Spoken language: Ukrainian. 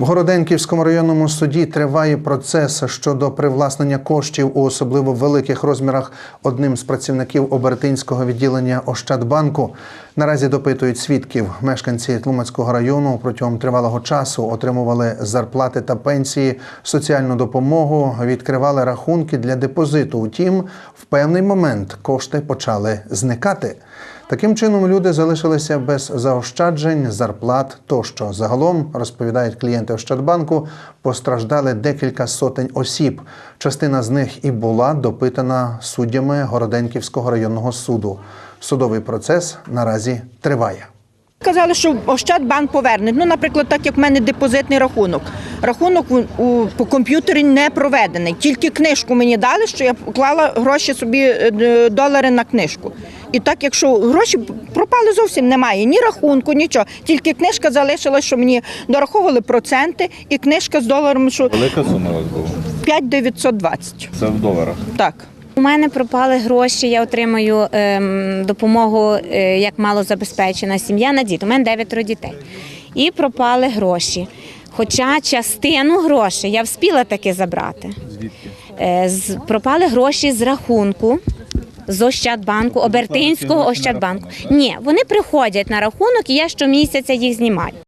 В Городенківському районному суді триває процес щодо привласнення коштів у особливо великих розмірах одним з працівників обертинського відділення Ощадбанку. Наразі допитують свідків. Мешканці Тлумацького району протягом тривалого часу отримували зарплати та пенсії, соціальну допомогу, відкривали рахунки для депозиту. Утім, в певний момент кошти почали зникати. Таким чином люди залишилися без заощаджень, зарплат тощо. Загалом розповідають клієнти Ощадбанку, постраждали декілька сотень осіб. Частина з них і була допитана суддями Городенківського районного суду. Судовий процес наразі триває. Казали, що Ощадбанк поверне. Ну, наприклад, так як в мене депозитний рахунок. Рахунок у, у- по комп'ютері не проведений. Тільки книжку мені дали, що я поклала гроші собі е, долари на книжку. І так, якщо гроші пропали зовсім немає, ні рахунку, нічого. Тільки книжка залишилась, що мені дораховували проценти, і книжка з доларами, що Велика сума у вас була? 5920. Це в доларах. Так. У мене пропали гроші, я отримаю ем, допомогу е, як малозабезпечена сім'я на діт. У мене дев'ятеро дітей. І пропали гроші. Хоча частину грошей я вспіла таки забрати. Звідки? Е, пропали гроші з рахунку. З Ощадбанку, Обертинського Ощадбанку. Ні, вони приходять на рахунок, і я щомісяця їх знімаю.